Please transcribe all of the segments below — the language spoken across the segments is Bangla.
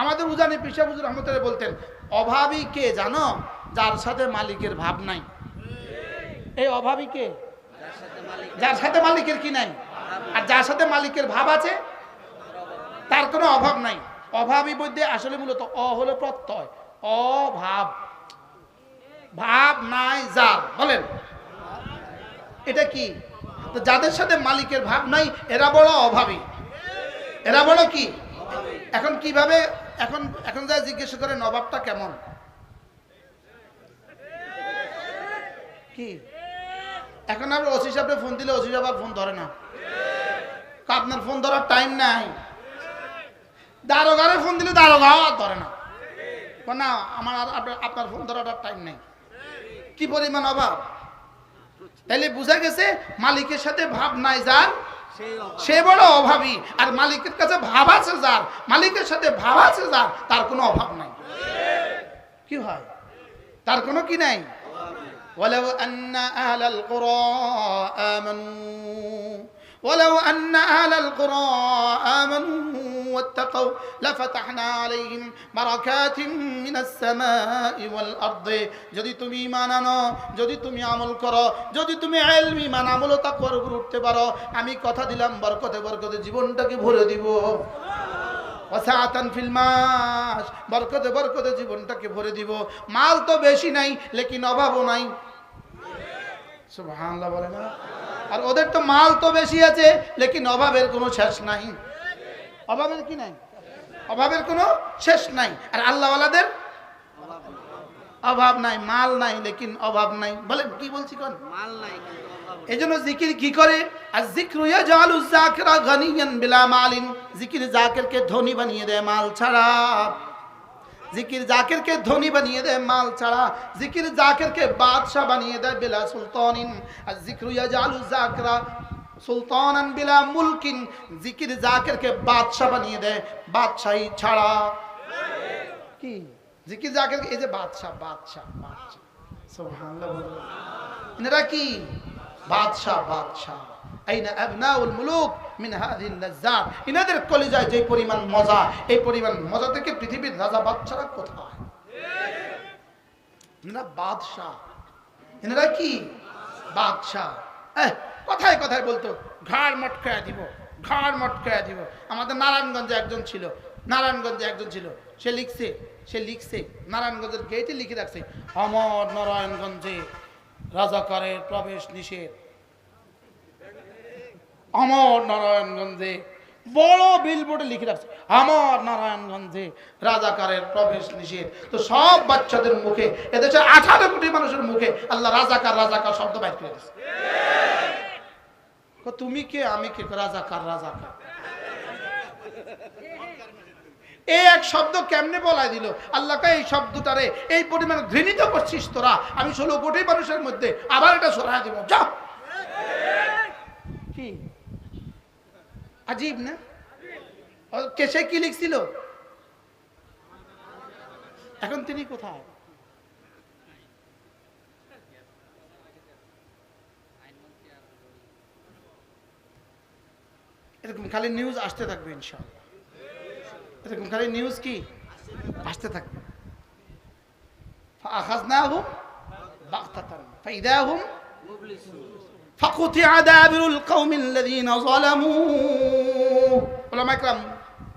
আমাদের উজানি পিসা হুজুর রহমতুল্লাহ বলতেন, অভাবী কে জানো? যার সাথে মালিকের ভাব নাই। এই অভাবী কে? যার সাথে মালিকের কি নাই? আর যার সাথে মালিকের ভাব আছে, তার কোনো অভাব নাই। অভাবী মধ্যে আসলে মূলত অ হলো প্রত্যয়, অভাব। ভাব নাই যার, বলেন। এটা কি? যাদের সাথে মালিকের ভাব নাই, এরা বড় অভাবী। এরা বড় কি? এখন কীভাবে এখন এখন যা জিজ্ঞেস করে নবাবটা কেমন? কি? এখন আমরা ওসি সাহেবকে ফোন দিলে ওসি সাহেব ফোন ধরে না। আপনার ফোন ধরার টাইম নাই। দারোগারে ফোন দিলে দারোগাও আর ধরে না। না, আমার আর আপনার ফোন ধরার টাইম নেই। কি পরিমাণ অভাব? তাহলে বোঝা গেছে মালিকের সাথে ভাব নাই যার। সে বড় অভাবী আর মালিকের কাছে ভাব আছে যার মালিকের সাথে ভাব আছে যার তার কোনো অভাব নাই কি হয় তার কোনো কি নাই ولو أن أهل القرى آمنوا ولو أن أهل القرى آمنوا واتقوا لفتحنا عليهم بركات من السماء والأرض যদি তুমি ঈমান আনো যদি তুমি আমল করো যদি তুমি ইলম ঈমান আমল ও তাকওয়ার উপর উঠতে পারো আমি কথা দিলাম বরকতে বরকতে জীবনটাকে ভরে দিব ওয়াসাআতান ফিল মাস বরকতে বরকতে জীবনটাকে ভরে দিব মাল তো বেশি নাই লেকিন অভাবও নাই সুবহানাল্লাহ বলে না আর ওদের তো মাল তো বেশি আছে লেকিন অভাবের কোনো শেষ নাই। অভাবের কি নাই? অভাবের কোনো শেষ নাই। আর আল্লাহওয়ালাদের অভাব নাই মাল নাই লেকিন অভাব নাই। বলে কি বলছি কোন? মাল নাই এই জন্য জিকির কি করে? আর জিক্র যাকিরা গানিয়ান বিলা মালিন। জিকির জাকিরকে ধনী বানিয়ে দেয় মাল ছাড়া। জিকির জাকিরকে ধনী বানিয়ে দেয়, মাল ছাড়া। জিকির জাকিরকে বাদশা বানিয়ে দেয় বিলা সুলতানিন। আর জিক্র ইয়াজালু যাকিরা সুলতানান বিলা মুলকিন। জিকির জাকিরকে বাদশা বানিয়ে দেয়, বাদশাহী ছাড়া। কি? জিকির জাকিরকে এই যে বাদশা বাদশা বাদশা সুবহানাল্লাহ। এনারা কি? বাদশাহ বাদশাহ। আইনা আবনাউল মুলুক। মিন হাদিল লাজ্জাত। ইনাদের কলিজায় যে পরিমাণ মজা, এই পরিমাণ মজা থেকে পৃথিবীর রাজা বাদশারা কোথায়? বাদশাহ। এনারা কি? বাদশাহ। কথায় কথায় বলতো, ঘাড় মটকায় দিব, ঘাড় মটকায় দিব। আমাদের নারায়ণগঞ্জে একজন ছিল, নারায়ণগঞ্জে একজন ছিল। সে লিখছে সে লিখছে, নারায়ণগঞ্জের গেটে লিখে রাখছে, অমর নারায়ণগঞ্জে রাজাকারের প্রবেশ নিষেধ। অমর নারায়ণগঞ্জে বড় বিলবোর্ডে লিখে রাখছে, আমার নারায়ণগঞ্জে রাজাকারের প্রবেশ নিষেধ। তো সব বাচ্চাদের মুখে এদেশের আঠারো কোটি মানুষের মুখে আল্লাহ রাজাকার রাজাকার শব্দ বাইর করে দিচ্ছে তুমি কে? আমি কে? রাজাকার রাজাকার। এই এক শব্দ কেমনে বলাই দিল? আল্লাহকে এই শব্দটারে এই পরিমাণে ঘৃণিত করছিস তোরা। আমি ষোলো কোটি মানুষের মধ্যে আবার এটা সরাই দিব। যা আজীব না ও কেসে কি লিখছিল এখন তিনি কোথায় এরকম খালি নিউজ আসতে থাকবে ইনশাআল্লাহ এরকম খালি নিউজ কি আসতে থাকবে فأخذناهم بغتة فإذا هم فقطع دابر القوم الذين ظلموا علماء الكرام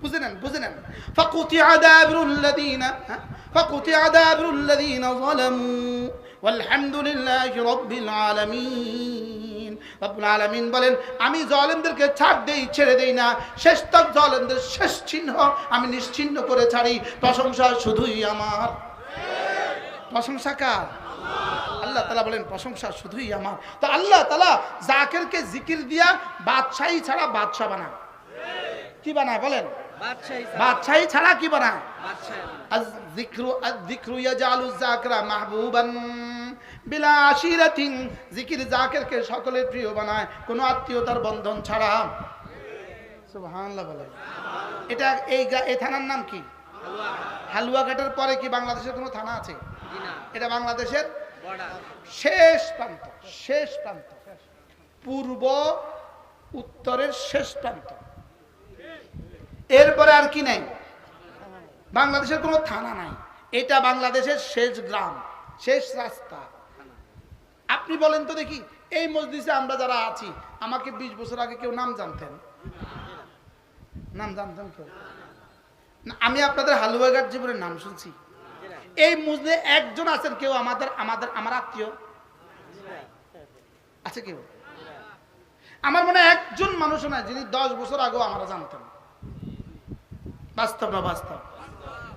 বুঝে নেন বুঝে নেন فقطع دابر الذين ها؟ فقطع دابر الذين ظلموا والحمد لله رب العالمين রব্বুল আলামিন বলেন আমি জালেমদেরকে ছাড় দেই ছেড়ে দেই না শেষ তক জালেমদের শেষ চিহ্ন আমি নিশ্চিহ্ন করে ছাড়ি প্রশংসা শুধুই আমার প্রশংসা কার আল্লাহ তালা বলেন প্রশংসা শুধুই আমার। তো আল্লাহ তালা জাকেরকে জিকির দিয়া বাদশাহী ছাড়া বাদশাহ বানা কি বানায় বলেন? বাদশাহী ছাড়া। কি বানায়? মাহবুবান সকলের প্রিয় বানায় কোনো আত্মীয়তার বন্ধন ছাড়া। এটা এই থানার নাম কি? হালুয়াঘাটের পরে কি বাংলাদেশের কোনো থানা আছে? এটা বাংলাদেশের শেষ প্রান্ত শেষ প্রান্ত। পূর্ব, উত্তরের শেষ প্রান্ত। এরপরে আর কি নাই? বাংলাদেশের কোনো থানা নাই। এটা বাংলাদেশের শেষ গ্রাম, শেষ রাস্তা। আপনি বলেন তো দেখি, এই মসজিদে আমরা যারা আছি, আমাকে বিশ বছর আগে কেউ নাম জানতেন? নাম জানতেন কেউ? আমি আপনাদের হালুয়াঘাট জীবনের নাম শুনছি। এই মসজিদে একজন আছেন কেউ? আমাদের আমাদের, আমার আত্মীয়? আছে কেউ? আমার মনে একজন মানুষ না যিনি দশ বছর আগেও আমরা জানতাম। বাস্তব না বাস্তব?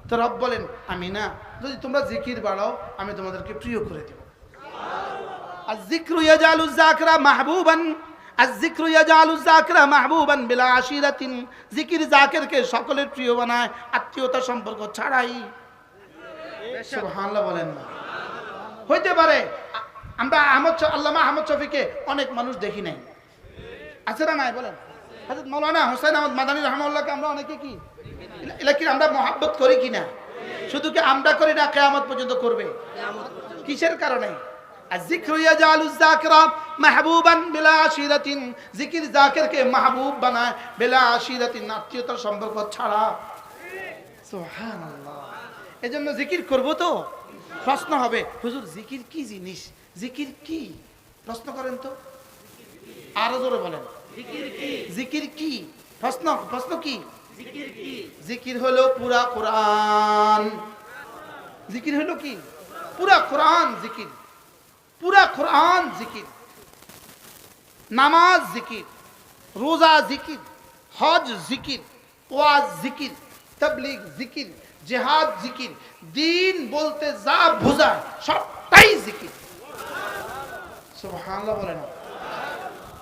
তো রব বলেন, আমি না। যদি তোমরা জিকির বাড়াও, আমি তোমাদেরকে প্রিয় করে দেব। আর মাহবুবান আর মাহবুবান বিলা জিকির জাকিরকে সকলের প্রিয় বানায়, আত্মীয়তা সম্পর্ক ছাড়াই। হইতে পারে, আমরা আহমদ আল্লামা আহমদ শফিকে অনেক মানুষ দেখি নাই। আছে না নাই বলেন? হজরত মৌলানা হোসেন আহমদ মাদানী রহমাল্লাহকে আমরা অনেকে কি? এটা আমরা মহাব্বত করি কিনা? শুধু কি আমরা করি না কেয়ামত পর্যন্ত করবে? কিসের কারণে? জিক্র ইয়াজালু যাকিরা মাহবুবান বিলা আশিরাতিন। জিকির জাকিরকে মাহবুব বানায়, বিলা আশিরাতিন। আত্মীয়তার সম্পর্ক ছাড়া। সুবহানাল্লাহ। এজন্য জিকির করব তো। প্রশ্ন হবে হুজুর জিকির কি জিনিস? জিকির কি? প্রশ্ন করেন তো। আরও জোরে বলেন। জিকির কি? প্রশ্ন প্রশ্ন কি? জিকির হলো পুরা কোরআন। জিকির হলো কি? পুরা কোরআন জিকির। পুরা কোরআন জিকির। নামাজ জিকির। রোজা জিকির। হজ জিকির। ওয়াজ জিকির। তবলিগ জিকির। জেহাদ জিকির। দিন বলতে যা বোঝায় সবটাই জিকির। সুবহানাল্লাহ বলে না।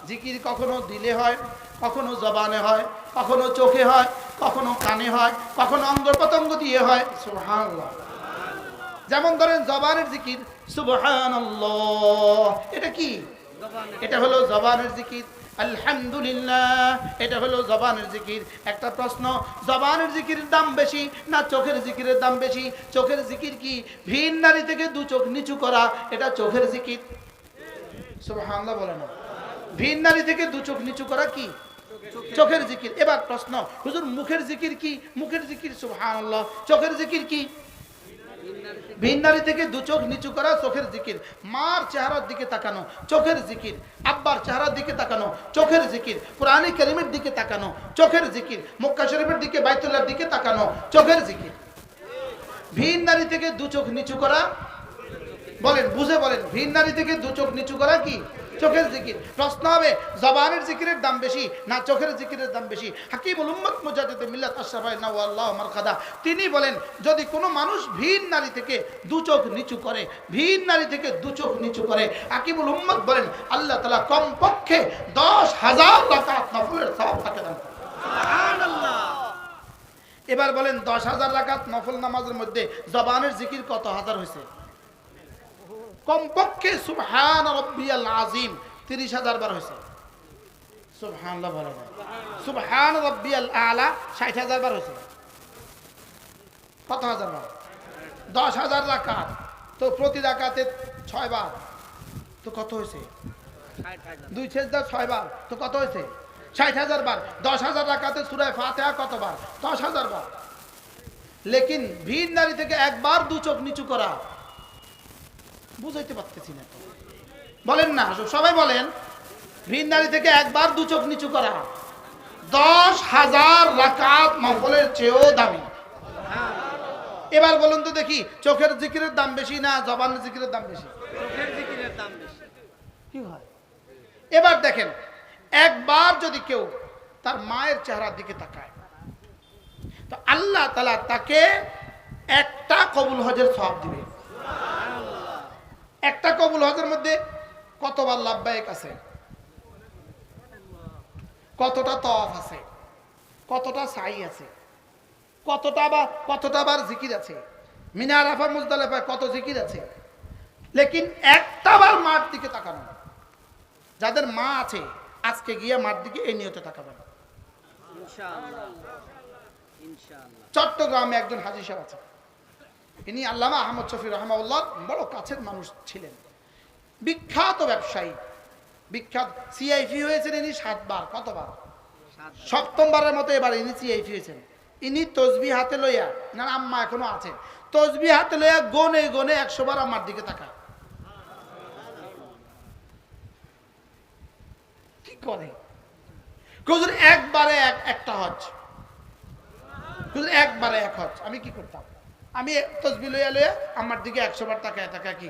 জিকির কখনো দিলে হয় কখনো জবানে হয় কখনো চোখে হয় কখনো কানে হয় কখনো অঙ্গ প্রত্যঙ্গ দিয়ে হয়। সুবহানাল্লাহ। যেমন ধরেন জবানের জিকির সুবহানাল্লাহ। এটা কি? এটা হলো জবানের জিকির। আলহামদুলিল্লাহ, এটা হলো জবানের জিকির। একটা প্রশ্ন, জবানের জিকিরের দাম বেশি না চোখের জিকিরের দাম বেশি? চোখের জিকির কি ভিন নারী থেকে দু চোখ নিচু করা? এটা চোখের জিকির। সুবহানাল্লাহ বলে না। ভিন নারী থেকে দু চোখ নিচু করা কি? চোখের জিকির। এবার প্রশ্ন, হুজুর মুখের জিকির কি? মুখের জিকির, সুবহানাল্লাহ। চোখের জিকির কি? ভিন নারী থেকে দু চোখ নিচু করা চোখের জিকির। মার চেহারার দিকে তাকানো, চোখের জিকির। আব্বার চেহারার দিকে তাকানো, চোখের জিকির। কোরআনে করিমের দিকে তাকানো, চোখের জিকির। মক্কা শরীফের দিকে, বাইতুল্লাহর দিকে তাকানো, চোখের জিকির। ভিন নারী থেকে দু চোখ নিচু করা, বলেন, বুঝে বলেন, ভিন নারী থেকে দু চোখ নিচু করা কি? চোখের জিকির। প্রশ্ন হবে জবানের জিকিরের দাম বেশি না চোখের জিকিরের দাম বেশি? হাকিমুল উম্মত মুজাদ্দিদ মিল্লাত আশরাফাই না আল্লাহ মারখাদা তিনি বলেন যদি কোনো মানুষ ভিন নারী থেকে দু চোখ নিচু করে ভিন নারী থেকে দু চোখ নিচু করে হাকিমুল উম্মত বলেন আল্লাহ তাআলা কমপক্ষে দশ হাজার রাকাত নফলের সওয়াব তাকে দান। এবার বলেন দশ হাজার রাকাত নফল নামাজের মধ্যে জবানের জিকির কত হাজার হয়েছে? কমপক্ষে সুবহান রব্বিয়াল আজিম তিরিশ হাজার বার হয়েছে। সুবহানাল্লাহ বলে না। সুবহান রব্বিয়াল আলা ষাট হাজার বার হয়েছে। কত হাজার বার? দশ হাজার রাকাত। তো প্রতি রাকাতে ছয় বার তো কত হয়েছে? দুই ছেজদা ছয় বার তো কত হয়েছে? ষাট হাজার বার। দশ হাজার রাকাতে সুরায় ফাতেহা কতবার? দশ হাজার বার। লেকিন ভিড় নারী থেকে একবার দু চোখ নিচু করা। বুঝাইতে পারতেছি না। বলেন না সবাই বলেন নারী থেকে একবার দু চোখ নিচু করা। দশ হাজার রাকাত মফলের চেয়েও দামি। এবার বলুন তো দেখি চোখের জিকিরের দাম বেশি না জবানের জিকিরের দাম বেশি? চোখের জিকিরের দাম বেশি। কি হয়? এবার দেখেন একবার যদি কেউ তার মায়ের চেহারার দিকে তাকায় তো আল্লাহ তালা তাকে একটা কবুল হজের সব দিবে। একটা কবুল হজের মধ্যে কতবার লাভবায়ক আছে? কতটা তফ আছে? কতটা সাই আছে? কতটা বা কতটা বার জিকির আছে? মিনার আফা মুজদালেফায় কত জিকির আছে? লেকিন একটা বার মার দিকে তাকানো। যাদের মা আছে আজকে গিয়ে মার দিকে এই নিয়তে তাকাবেন। চট্টগ্রামে একজন হাজি সাহেব আছে। ইনি আল্লামা আহমদ শফি রহমাউল্লাহ বড় কাছের মানুষ ছিলেন। বিখ্যাত ব্যবসায়ী। বিখ্যাত সিআইপি হয়েছেন ইনি সাতবার কতবার? সপ্তমবারের মতো এবার ইনি সিআইপি হয়েছেন। ইনি তসবি হাতে লইয়া না আম্মা এখনও আছে তসবি হাতে লইয়া গনে গনে একশো বার আমার দিকে তাকায়। কি করে? একবারে এক একটা হজ। একবারে এক হজ। আমি কি করতাম? আমি তসবি লইয়া লইয়া আমার দিকে একশো বার তাকায় তাকা কি?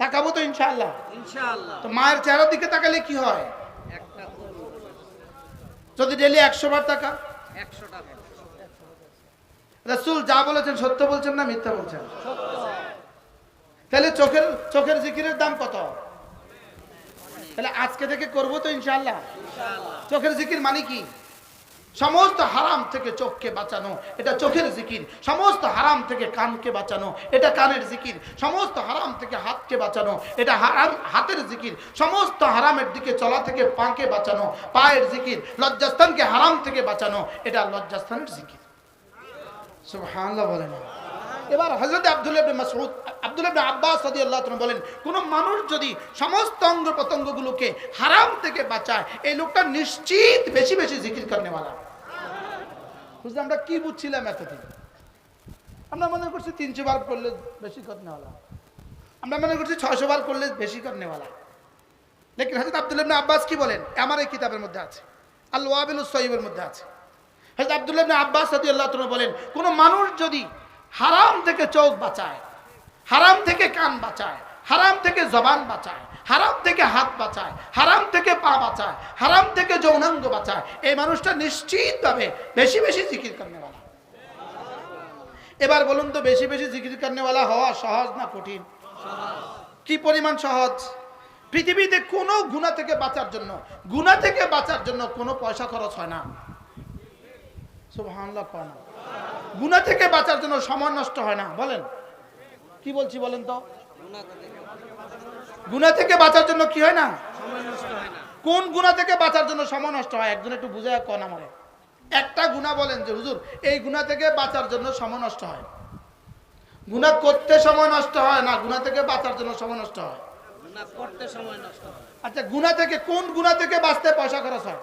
তাকাবো তো ইনশাল্লাহ তো মায়ের চেহারার দিকে তাকালে কি হয়? যদি ডেলি একশো বার টাকা 100 টাকা রাসূল যা বলেছেন সত্য বলছেন না মিথ্যা বলছেন? তাহলে চোখের চোখের জিকিরের দাম কত? তাহলে আজকে থেকে করব তো ইনশাআল্লাহ। চোখের জিকির মানে কি? সমস্ত হারাম থেকে চোখকে বাঁচানো, এটা চোখের জিকির। সমস্ত হারাম থেকে কানকে বাঁচানো, এটা কানের জিকির। সমস্ত হারাম থেকে হাতকে বাঁচানো, এটা হারাম হাতের জিকির। সমস্ত হারামের দিকে চলা থেকে পাকে বাঁচানো, পায়ের জিকির। লজ্জাস্থানকে হারাম থেকে বাঁচানো, এটা লজ্জাস্থানের জিকির। বলেন। এবার হযরত আব্দুল মাসউদ, আব্দুল আব্বাস রাদিয়াল্লাহু তাআলা বলেন, কোন মানুষ যদি সমস্ত অঙ্গ প্রত্যঙ্গগুলোকে হারাম থেকে বাঁচায়, এই লোকটা নিশ্চিত বেশি বেশি জিকির করনেওয়ালা। বুঝলে আমরা কি বুঝছিলাম এতদিন? আমরা মনে করছি তিনশো বার করলে বেশি করনেওয়ালা আমরা মনে করছি ছয়শো বার করলে বেশি করনেওয়ালা লেকিন হযরত আব্দুল ইবনে আব্বাস কি বলেন? আমার এই কিতাবের মধ্যে আছে। আল ওয়াবিল মধ্যে আছে। হযরত আব্দুল্লাহ আব্বাস রাদিয়াল্লাহু তাআলা বলেন, কোনো মানুষ যদি হারাম থেকে চোখ বাঁচায়, হারাম থেকে কান বাঁচায়, হারাম থেকে জবান বাঁচায় হারাম থেকে হাত বাঁচায়, হারাম থেকে পা বাঁচায়, হারাম থেকে যৌনাঙ্গ বাঁচায়। এই মানুষটা নিশ্চিতভাবে বেশি বেশি জিকির করনেওয়ালা। এবার বলুন তো, বেশি বেশি জিকির করনেওয়ালা হওয়া সহজ না কঠিন? কি পরিমাণ সহজ? পৃথিবীতে কোনো গুণা থেকে বাঁচার জন্য গুণা থেকে বাঁচার জন্য কোনো পয়সা খরচ হয় না। না গুণা থেকে বাঁচার জন্য সময় নষ্ট হয় না, বলেন। কি বলছি বলেন তো? গুণা থেকে বাঁচার জন্য কি হয় না? কোন গুণা থেকে বাঁচার জন্য সময় নষ্ট হয়? একজন একটু বুঝায় কন আমারে। একটা গুণা বলেন যে হুজুর এই গুণা থেকে বাঁচার জন্য সময় নষ্ট হয়। গুণা করতে সময় নষ্ট হয় না? গুণা থেকে বাঁচার জন্য সময় নষ্ট হয়? গুনাহ করতে সময় নষ্ট আচ্ছা গুণা থেকে কোন গুণা থেকে বাঁচতে পয়সা খরচ হয়?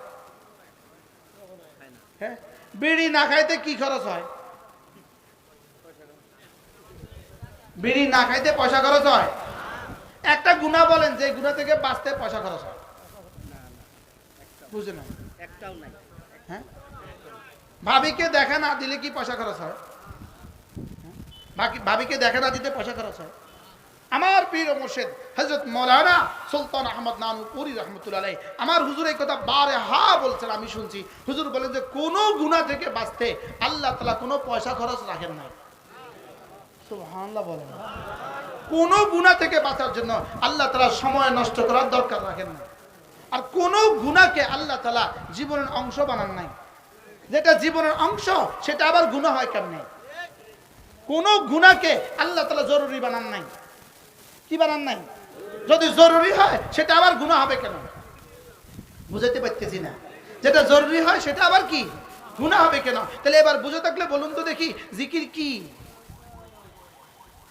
হ্যাঁ? বিড়ি না খাইতে কি খরচ হয়? বিড়ি না খাইতে পয়সা খরচ হয়? একটা গুণা বলেন যে গুণা থেকে বাঁচতে পয়সা খরচ হয়। বুঝে না একটাও নাই। হ্যাঁ? ভাবিকে দেখা না দিলে কি পয়সা খরচ হয়? বাকি ভাবিকে দেখা না দিতে পয়সা খরচ হয়? আমার পীর ও মুর্শিদ হজরত মৌলানা সুলতান আহমদ নানুপুরি রহমতুল্লাহ আমার হুজুর এই কথা বারে হা বলছেন আমি শুনছি। হুজুর বলেন যে কোনো গুণা থেকে বাঁচতে আল্লাহ তালা কোনো পয়সা খরচ রাখেন না সুবহানাল্লাহ বলেন। কোনো গুণা থেকে বাঁচার জন্য আল্লাহ তালা সময় নষ্ট করার দরকার রাখেন না। আর কোনো গুণাকে আল্লাহ তালা জীবনের অংশ বানান নাই। যেটা জীবনের অংশ, সেটা আবার গুণা হয় কেমনে? কোন গুণাকে আল্লাহ তালা জরুরি বানান নাই। কি বানান নাই? যদি জরুরি হয়, সেটা আবার গুণা হবে কেন? বুঝাতে পারতেছি না। যেটা জরুরি হয়, সেটা আবার কি? গুণা হবে কেন? তাহলে এবার বুঝে থাকলে বলুন তো দেখি, জিকির কি?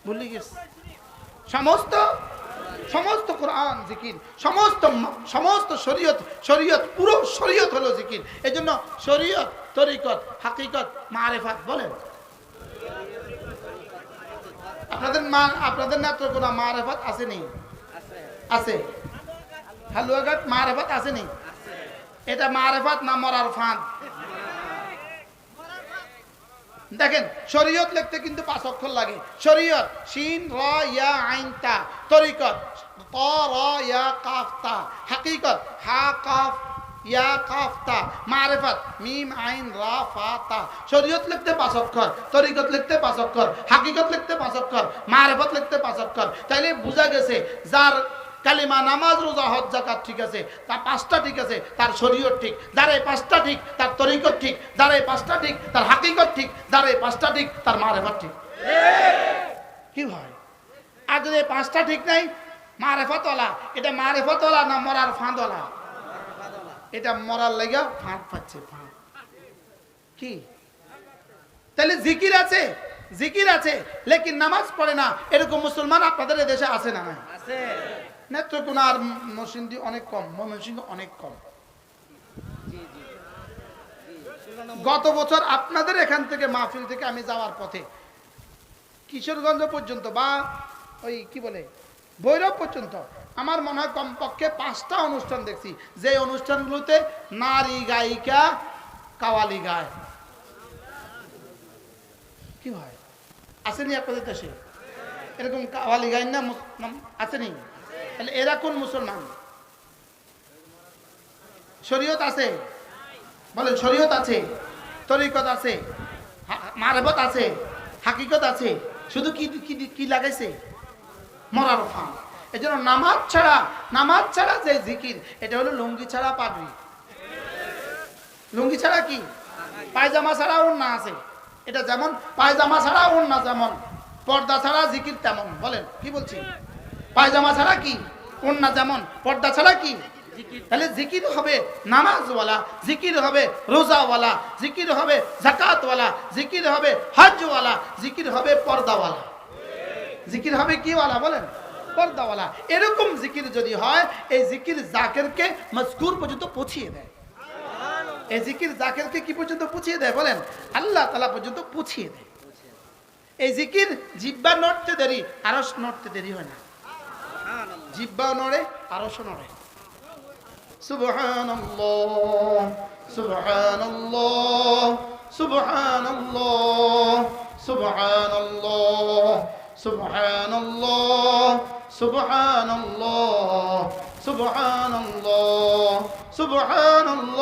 ভুলে গেছি সমস্ত সমস্ত কোরআন জিকির, সমস্ত সমস্ত শরীয়ত শরীয়ত, পুরো শরীয়ত হলো জিকির। এই জন্য শরীয়ত, তরিকত, হাকিকত, মারেফাত বলেন। আপনাদের মা, আপনাদের নেত্রকোনা মারেফাত আছে নেই? আছে। হালুয়াঘাট মারেফাত আছে নেই? এটা মারেফাত না মরার ফাঁদ? দেখেন, শরীয়ত লিখতে কিন্তু পাঁচ অক্ষর লাগে। শরীয়ত, শিন, র, ইয়া, আইন, তা। তরিকত, ত, র, ইয়া, কাফ, তা। হাকিকত, হা, কাফ, ইয়া, কাফ, তা। মারেফত, মিম, আইন, রা, ফা, তা। শরীয়ত লিখতে পাঁচ অক্ষর, তরিকত লিখতে পাঁচ অক্ষর, হাকিকত লিখতে পাঁচ অক্ষর, মারেফত লিখতে পাঁচ অক্ষর। তাইলে বোঝা গেছে, যার কালিমা নামাজ রোজা হজ জাকাত ঠিক আছে তার পাঁচটা ঠিক আছে তার শরীয়ত ঠিক যার এই পাঁচটা ঠিক তার তরিকত ঠিক যার এই পাঁচটা ঠিক তার হাকিকত ঠিক যার এই পাঁচটা ঠিক তার মারে মারেফত ঠিক। কি হয় আর যদি পাঁচটা ঠিক নাই মারেফতওয়ালা এটা মারেফতওয়ালা না মরার ফাঁদওয়ালা? এটা মরার লেগে ফাঁদ পাচ্ছে ফাঁদ। কি? তাহলে জিকির আছে জিকির আছে লেকিন নামাজ পড়ে না এরকম মুসলমান আপনাদের দেশে আছে না না আছে। নেত্রকোনা আর মসিন্দি অনেক কম ময়মনসিংহ অনেক কম। গত বছর আপনাদের এখান থেকে মাহফিল থেকে আমি যাওয়ার পথে কিশোরগঞ্জ পর্যন্ত বা ওই কি বলে, ভৈরব পর্যন্ত আমার মনে হয় কমপক্ষে পাঁচটা অনুষ্ঠান দেখছি। যে অনুষ্ঠানগুলোতে নারী গায়িকা, কাওয়ালি গায়। কি হয়? আসেনি আপনাদের দেশে? এরকম কাওয়ালি গায় না আসেনি? তাহলে এরা কোন মুসলমান? শরীয়ত আছে? বলেন, শরীয়ত আছে, তরিকত আছে মারবত আছে, হাকিকত আছে, শুধু কি কি লাগাইছে? মরার ফান এই জন্য নামাজ ছাড়া নামাজ ছাড়া যে জিকির, এটা হলো লুঙ্গি ছাড়া পাগড়ি। লুঙ্গি ছাড়া কি? পায়জামা ছাড়া ওর না আছে। এটা যেমন, পায়জামা ছাড়া ওর না যেমন, পর্দা ছাড়া জিকির তেমন। বলেন, কি বলছি পায়জামা ছাড়া কি? ওড়না যেমন পর্দা ছাড়া কি? তাহলে জিকির হবে নামাজওয়ালা জিকির হবে রোজাওয়ালা জিকির হবে জাকাতওয়ালা জিকির হবে হজওয়ালা জিকির হবে পর্দাওয়ালা। জিকির হবে কিওয়ালা বলেন? পর্দাওয়ালা। এরকম জিকির যদি হয় এই জিকির জাকেরকে মজকুর পর্যন্ত পৌঁছিয়ে দেয়। এই জিকির জাকেরকে কি পর্যন্ত পৌঁছিয়ে দেয় বলেন? আল্লাহ তালা পর্যন্ত পৌঁছিয়ে দেয়। এই জিকির জিব্বা নড়তে দেরি আরস নড়তে দেরি হয় না। জিব্বাও নড়ে আরশও নড়ে। সুবহানাল্লাহ সুবহানাল্লাহ সুবহানাল্লাহ সুবহানাল্লাহ সুবহানাল্লাহ সুবহানাল্লাহ সুবহানাল্লাহ সুবহানাল্লাহ।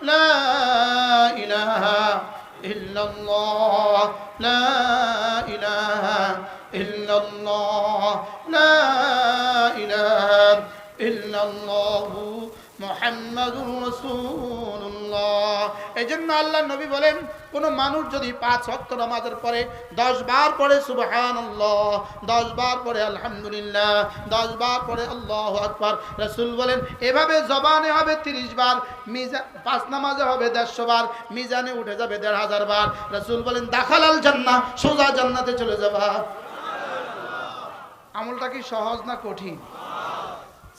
لا إله إلا الله لا إله إلا الله محمد رسول الله এই জন্য আল্লাহ নবী বলেন, কোন মানুষ যদি পাঁচ পরে পরে পরে পরে বলেন, এভাবে জবানে হবে তিরিশ বার, মিজা, পাঁচ নামাজে হবে দেড়শো বার, মিজানে উঠে যাবে দেড় হাজার বার, রসুল বলেন দাখালাল জান্না সোজা জান্নাতে চলে যাবা। আমলটা কি সহজ না কঠিন?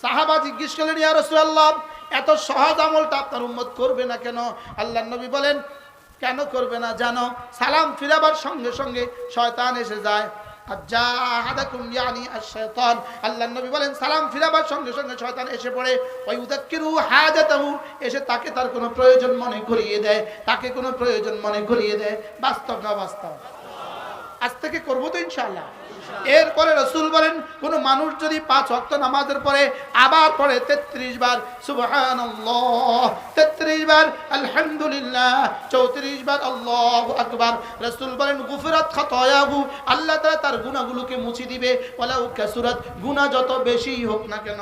সাহাবা জিজ্ঞেস করলেন, ইয়া রাসূলুল্লাহ, এত সহজ আমলটা আপনার উম্মত করবে না কেন? আল্লাহ নবী বলেন, কেন করবে না জানো? সালাম ফিরাবার সঙ্গে সঙ্গে শয়তান এসে যায়। আল্লাহ বলেন, সালাম ফিরাবার সঙ্গে সঙ্গে শয়তান এসে পড়ে। এসে তাকে তার কোনো প্রয়োজন মনে দেয়, তাকে কোনো প্রয়োজন মনে দেয়। বাস্তব বাস্তব? আজ থেকে করব তো ইনশাআল্লাহ। এরপরে রসুল বলেন, কোন মানুষ যদি পাঁচ অক্ত নামাজের পরে আবার পড়ে তেত্রিশ বার সুবহান তেত্রিশ বার, আলহামদুলিল্লাহ, চৌত্রিশ বার, আল্লাহ আকবার। রসুল বলেন, গুফরাত খতয়াহু, আল্লাহ তাআলা তার গুণাগুলোকে মুছি দিবে। ওয়ালাউ কাসুরাত গুণা যত বেশি হোক না কেন।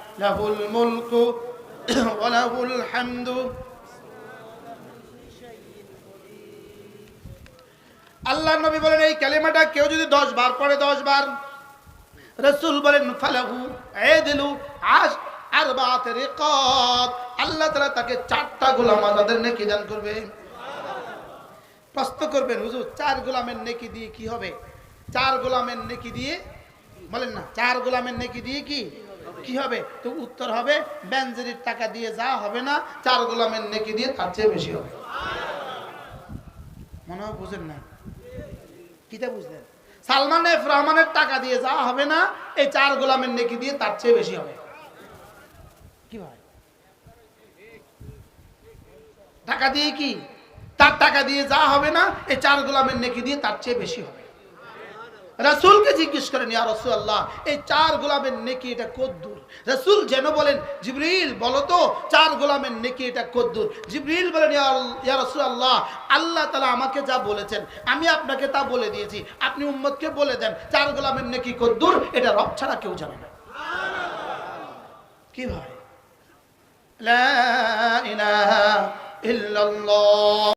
له الملك وله الحمد আল্লাহ নবী বলেন এই কালিমাটা কেউ যদি দশ বার পড়ে দশ বার রসুল বলেন ফালাহু এ দিলু আশ আর বাত রেকত আল্লাহ তালা তাকে চারটা গোলাম আজাদের নেকি দান করবে প্রশ্ন করবেন হুজুর চার গোলামের নেকি দিয়ে কি হবে চার গোলামের নেকি দিয়ে বলেন না চার গোলামের নেকি দিয়ে কি কি হবে? তো উত্তর হবে ব্যাঞ্জেরির টাকা দিয়ে যা হবে না, চার গোলামের নেকি দিয়ে তার চেয়ে বেশি হবে। মনে হয় বুঝেন না? কিটা বুঝলেন? সালমান এফ রহমানের টাকা দিয়ে যা হবে না, এই চার গোলামের নেকি দিয়ে তার চেয়ে বেশি হবে। কি ভাই? টাকা দিয়ে কি? তার টাকা দিয়ে যা হবে না, এই চার গোলামের নেকি দিয়ে তার চেয়ে বেশি হবে। রাসূলকে জিজ্ঞেস করেন, ইয়া রাসূলুল্লাহ, এই চার গোলামের নেকি এটা কদ্দুর রাসূল যেন বলেন, জিবরিল, বলো তো, চার গোলামের নেকি এটা কদ্দুর জিবরিল বলেন, ইয়া আল- ইয়া রাসূলুল্লাহ, আল্লাহ তাআলা আমাকে যা বলেছেন, আমি আপনাকে তা বলে দিয়েছি। আপনি উম্মতকে বলে দেন, চার গোলামের নেকি কদ্দুর এটা রব ছাড়া কেউ জানে না। কি ভাই লা ইলাহা ইল্লাল্লাহ।